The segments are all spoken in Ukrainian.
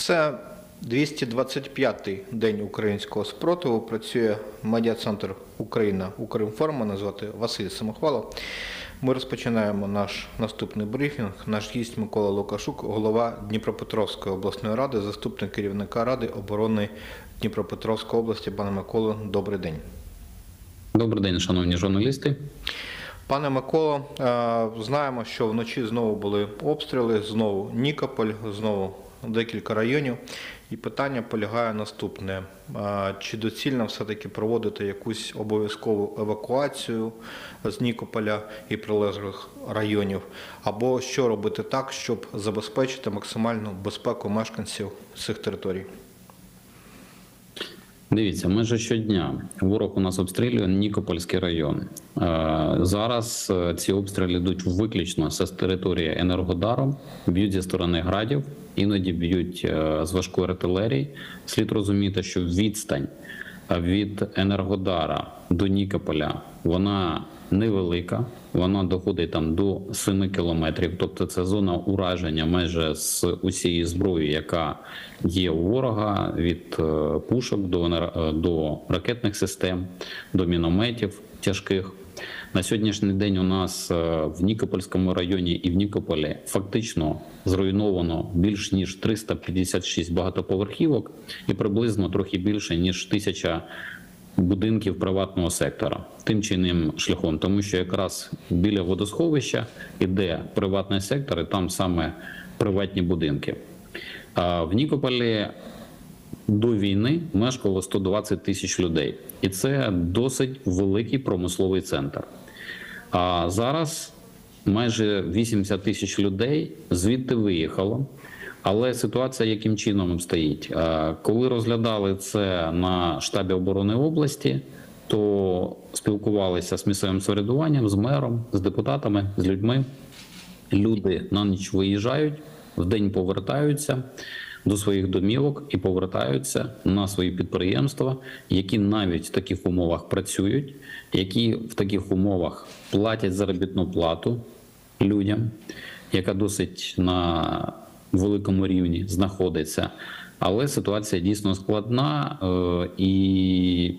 Це 225-й день українського спротиву. Працює медіа-центр Україна Укрінформ. Мене звати Василь Самохвалов. Ми розпочинаємо наш наступний брифінг. Наш гість Микола Лукашук, голова Дніпропетровської обласної ради, заступник керівника Ради оборони Дніпропетровської області. Пане Миколо, добрий день. Добрий день, шановні журналісти. Пане Миколо, е, знаємо, що вночі знову були обстріли, знову Нікополь, знову декілька районів. І питання полягає наступне: чи доцільно все-таки проводити якусь обов'язкову евакуацію з Нікополя і прилеглих районів, або що робити так, щоб забезпечити максимальну безпеку мешканців цих територій? Дивіться, майже щодня ворог у нас обстрілює Нікопольський район. Зараз е, ці обстріли йдуть виключно з території Енергодару, б'ють зі сторони градів, іноді б'ють е, з важкої артилерії. Слід розуміти, що відстань від Енергодара до Нікополя вона невелика, вона доходить там до 7 кілометрів. Тобто це зона ураження майже з усієї зброї, яка є у ворога від е, пушок до, е, до ракетних систем, до мінометів тяжких. На сьогоднішній день у нас е, в Нікопольському районі і в Нікополі фактично зруйновано більш ніж 356 багатоповерхівок і приблизно трохи більше ніж тисяча будинків приватного сектора тим чи іним шляхом, тому що якраз біля водосховища іде приватний сектор, і там саме приватні будинки. А в Нікополі до війни мешкало 120 тисяч людей, і це досить великий промисловий центр. А зараз майже 80 тисяч людей звідти виїхало. Але ситуація яким чином стоїть? Коли розглядали це на штабі оборони області, то спілкувалися з місцевим самоврядуванням, з мером, з депутатами, з людьми. Люди на ніч виїжджають, вдень повертаються до своїх домівок і повертаються на свої підприємства, які навіть в таких умовах працюють, які в таких умовах платять заробітну плату людям, яка досить на великому рівні знаходиться. Але ситуація дійсно складна е, і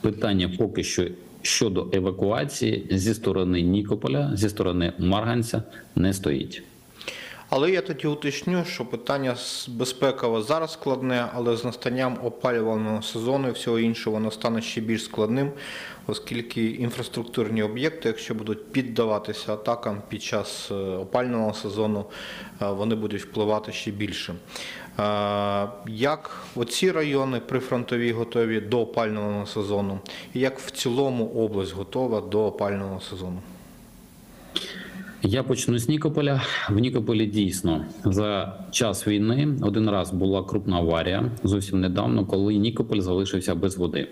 питання поки що щодо евакуації зі сторони Нікополя, зі сторони Марганця не стоїть. Але я тоді уточню, що питання безпекове зараз складне, але з настанням опалювального сезону і всього іншого воно стане ще більш складним, оскільки інфраструктурні об'єкти, якщо будуть піддаватися атакам під час е, опалювального сезону, е, вони будуть впливати ще більше. Е, Як оці райони прифронтові готові до опалювального сезону, і як в цілому область готова до опалювального сезону? Я почну з Нікополя. В Нікополі дійсно за час війни один раз була крупна аварія зовсім недавно, коли Нікополь залишився без води.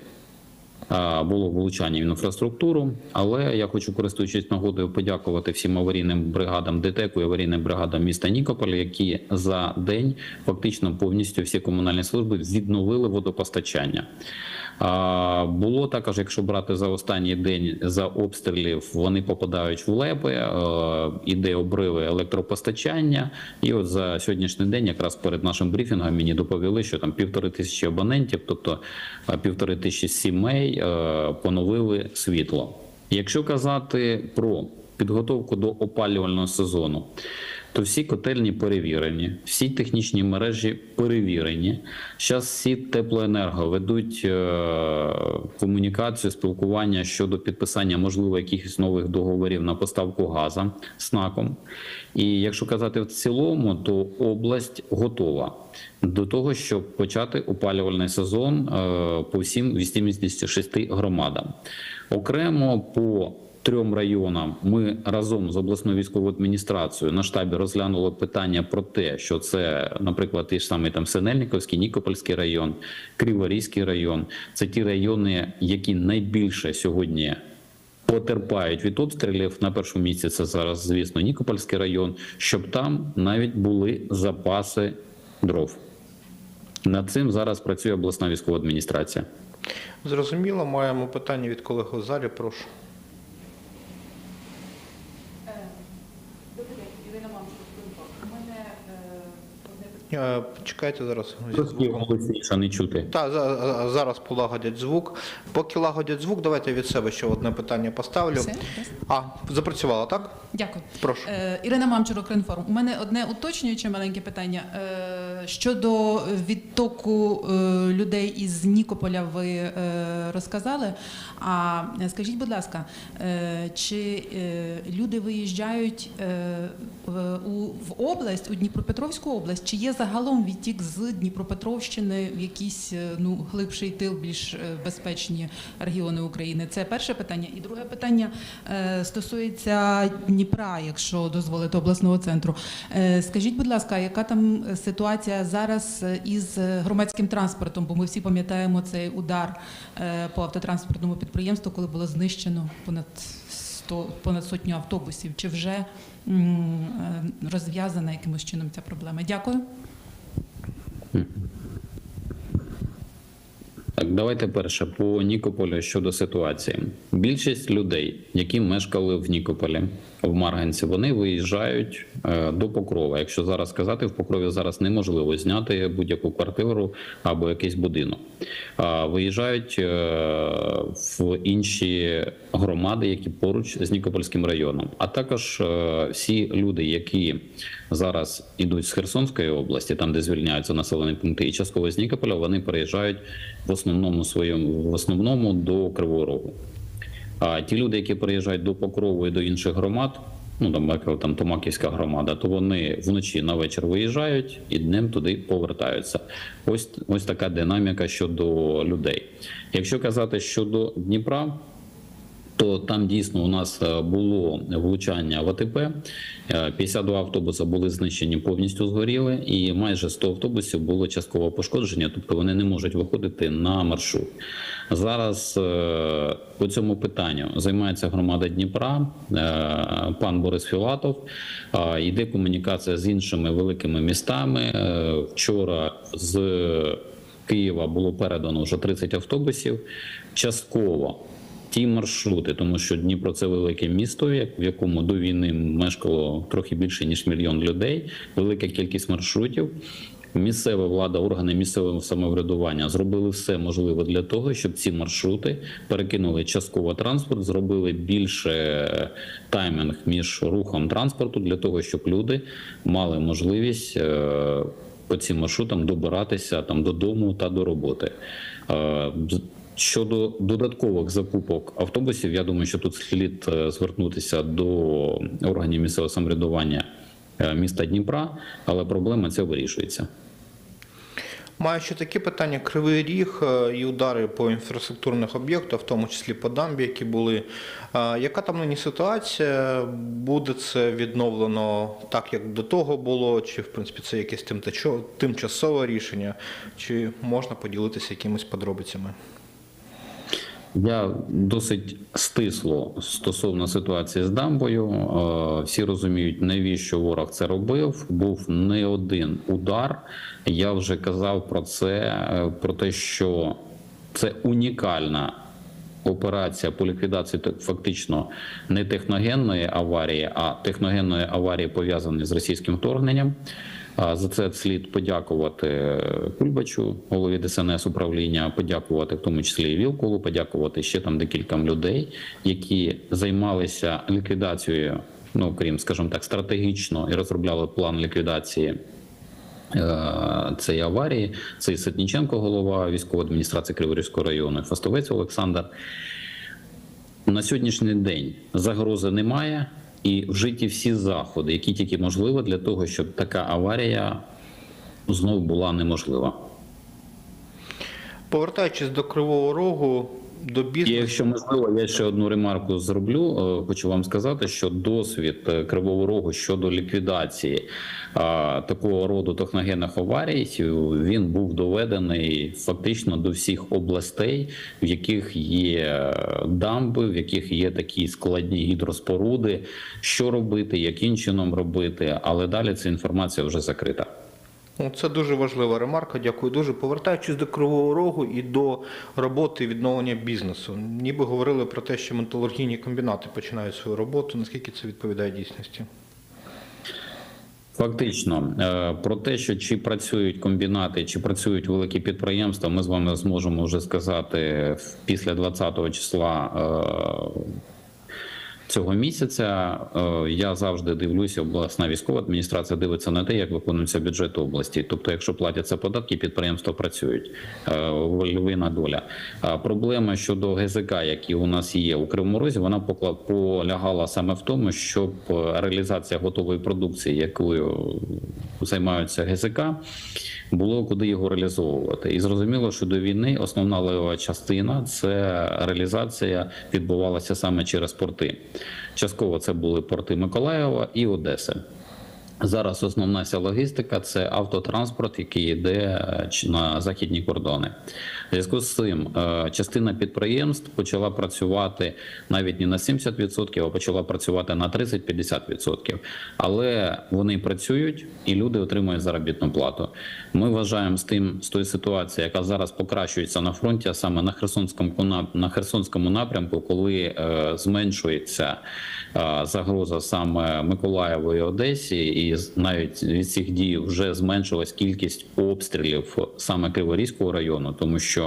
Було влучання в інфраструктуру, але я хочу, користуючись нагодою, подякувати всім аварійним бригадам ДТЕКу і аварійним бригадам міста Нікополя, які за день фактично повністю всі комунальні служби відновили водопостачання. Було також, якщо брати за останній день за обстрілів, вони попадають в лепи, іде обриви електропостачання. І от за сьогоднішній день, якраз перед нашим брифінгом, мені доповіли, що там півтори тисячі абонентів, тобто півтори тисячі сімей е, поновили світло. Якщо казати про підготовку до опалювального сезону, то всі котельні перевірені, всі технічні мережі перевірені. Зараз всі теплоенерго ведуть е, комунікацію, спілкування щодо підписання, можливо, якихось нових договорів на поставку газу з НАКом. І якщо казати в цілому, то область готова до того, щоб почати опалювальний сезон е, по всім 86 громадам. Окремо по трьом районам ми разом з обласною військовою адміністрацією на штабі розглянули питання про те, що це, наприклад, той ж самий там Синельниковський, Нікопольський район, Криворізький район. Це ті райони, які найбільше сьогодні. Потерпають від обстрілів на першому місці. Це зараз, звісно, Нікопольський район, щоб там навіть були запаси дров. Над цим зараз працює обласна військова адміністрація. Зрозуміло, маємо питання від колеги в залі. Прошу. Е, Добрий день, Ірина Мамчук, Фронток. У мене е, одне питання. Е, Чекайте зараз. голосніше не чути. Так, за- за- зараз полагодять звук. Поки лагодять звук, давайте від себе ще одне питання поставлю. Все? А, запрацювало, так? Дякую. Прошу. Е, Ірина Мамчур, Укрінформ. У мене одне уточнююче маленьке питання. Е, щодо відтоку е, людей із Нікополя ви е, розказали. А е, скажіть, будь ласка, е, чи е, люди виїжджають е, в, у, в область, у Дніпропетровську область, чи є загалом відтік з Дніпропетровщини в якийсь е, ну, глибший тил, більш е, безпечні регіони України? Це перше питання. І друге питання е, стосується Дніпра, якщо дозволите обласного центру. Скажіть, будь ласка, яка там ситуація зараз із громадським транспортом? Бо ми всі пам'ятаємо цей удар по автотранспортному підприємству, коли було знищено понад 100, понад сотню автобусів. Чи вже е, розв'язана якимось чином ця проблема? Дякую. Давайте перше по Нікополю щодо ситуації. Більшість людей, які мешкали в Нікополі, в Марганці, вони виїжджають е, до Покрова. Якщо зараз сказати, в Покрові зараз неможливо зняти будь-яку квартиру або якийсь будинок. Виїжджають е, в інші громади, які поруч з Нікопольським районом. А також е, всі люди, які зараз ідуть з Херсонської області, там де звільняються населені пункти, і частково з Нікополя, вони переїжджають в основному своєму в основному до Кривого Рогу. А ті люди, які приїжджають до Покрову і до інших громад, ну там, там Томаківська громада, то вони вночі на вечір виїжджають і днем туди повертаються. Ось ось така динаміка щодо людей. Якщо казати щодо Дніпра, то там дійсно у нас е, було влучання в АТП. Е, 52 автобуси були знищені повністю згоріли, і майже 100 автобусів було частково пошкодження, тобто вони не можуть виходити на маршрут. Зараз е, по цьому питанню займається громада Дніпра, е, пан Борис Філатов. Е, Йде комунікація з іншими великими містами. Е, Вчора з Києва було передано вже 30 автобусів. Частково ті маршрути, тому що Дніпро це велике місто, в якому до війни мешкало трохи більше ніж мільйон людей, велика кількість маршрутів. Місцева влада, органи місцевого самоврядування зробили все можливе для того, щоб ці маршрути перекинули частково транспорт, зробили більше таймінг між рухом транспорту для того, щоб люди мали можливість е, по цим маршрутам добиратися там додому та до роботи. Щодо додаткових закупок автобусів, я думаю, що тут слід е, звернутися до органів місцевого самоврядування е, міста Дніпра, але проблема ця вирішується. Маю ще такі питання: Кривий Ріг е, і удари по інфраструктурних об'єктах, в тому числі по дамбі, які були. Яка там нині ситуація? Буде це відновлено так, як до того було? Чи в принципі це якесь тимчасове рішення? Чи можна поділитися якимись подробицями? Я досить стисло стосовно ситуації з дамбою. Е, Всі розуміють, навіщо ворог це робив. Був не один удар. Я вже казав про це, е, про те, що це унікальна операція по ліквідації фактично не техногенної аварії, а техногенної аварії пов'язаної з російським вторгненням. За це слід подякувати Кульбачу, голові ДСНС управління, подякувати в тому числі і Вілкулу, подякувати ще там декільком людей, які займалися ліквідацією, ну крім, скажімо так, стратегічно і розробляли план ліквідації е, цієї аварії. Це і Ситніченко, голова військової адміністрації Криворізького району, Фастовець Олександр. На сьогоднішній день загрози немає, і вжиті всі заходи, які тільки можливо, для того, щоб така аварія знову була неможлива. Повертаючись до Кривого Рогу, до бізнесу. якщо можливо, я ще одну ремарку зроблю. Е, Хочу вам сказати, що досвід е, Кривого Рогу щодо ліквідації а, такого роду техногенних аварій він був доведений фактично до всіх областей, в яких є дамби, в яких є такі складні гідроспоруди. Що робити, яким чином робити, але далі ця інформація вже закрита. Ну, Це дуже важлива ремарка. Дякую дуже. Повертаючись до Кривого Рогу і до роботи відновлення бізнесу. Ніби говорили про те, що металургійні комбінати починають свою роботу. Наскільки це відповідає дійсності? Фактично, е, про те, що чи працюють комбінати, чи працюють великі підприємства, ми з вами зможемо вже сказати після 20 го числа. Цього місяця е, я завжди дивлюся, обласна військова адміністрація дивиться на те, як виконується бюджет області. Тобто, якщо платяться податки, підприємства працюють. Е, Львина доля. Проблема щодо ГЗК, які у нас є у Кривому Розі, вона полягала саме в тому, щоб е, реалізація готової продукції, якою займаються ГЗК, було куди його реалізовувати. І зрозуміло, що до війни основна левова частина це реалізація відбувалася саме через порти. Частково це були порти Миколаєва і Одеси. Зараз основна вся логістика це автотранспорт, який йде е, на західні кордони. Зв'язку з цим е, частина підприємств почала працювати навіть не на 70%, а почала працювати на 30-50%. Але вони працюють і люди отримують заробітну плату. Ми вважаємо з тим з тої ситуації, яка зараз покращується на фронті, а саме на Херсонському на Херсонському напрямку, коли е, зменшується е, загроза саме Миколаєву і Одесі, і навіть від цих дій вже зменшилась кількість обстрілів саме Криворізького району, тому що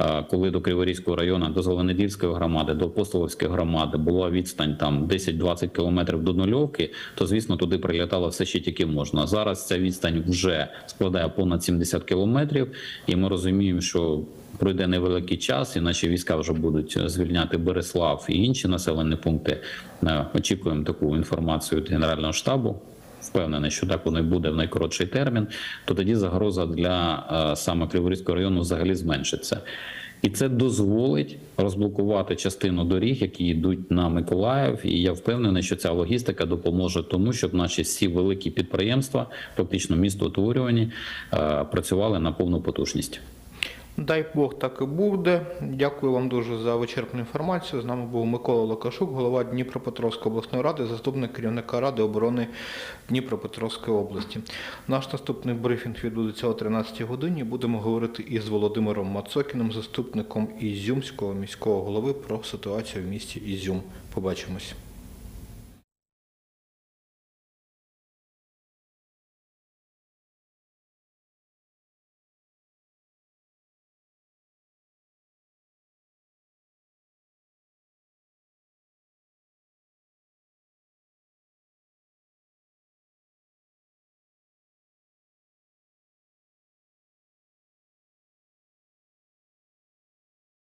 е, коли до Криворізького району, до Зеленодільської громади, до Апостолівської громади була відстань там 10-20 кілометрів до нульовки, то звісно туди прилітало все ще тільки можна. Зараз ця відстань вже складає понад 70 кілометрів, і ми розуміємо, що пройде невеликий час, і наші війська вже будуть звільняти Береслав і інші населені пункти. Е, Очікуємо таку інформацію від Генерального штабу. Впевнений, що так воно і буде в найкоротший термін, то тоді загроза для е, саме Криворізького району взагалі зменшиться. І це дозволить розблокувати частину доріг, які йдуть на Миколаїв. І я впевнений, що ця логістика допоможе тому, щоб наші всі великі підприємства, фактично містоутворювані, е, працювали на повну потужність. Дай Бог так і буде. Дякую вам дуже за вичерпну інформацію. З нами був Микола Лукашук, голова Дніпропетровської обласної ради, заступник керівника Ради оборони Дніпропетровської області. Наш наступний брифінг відбудеться о 13 годині. Будемо говорити із Володимиром Мацокіним, заступником Ізюмського міського голови, про ситуацію в місті Ізюм. Побачимось.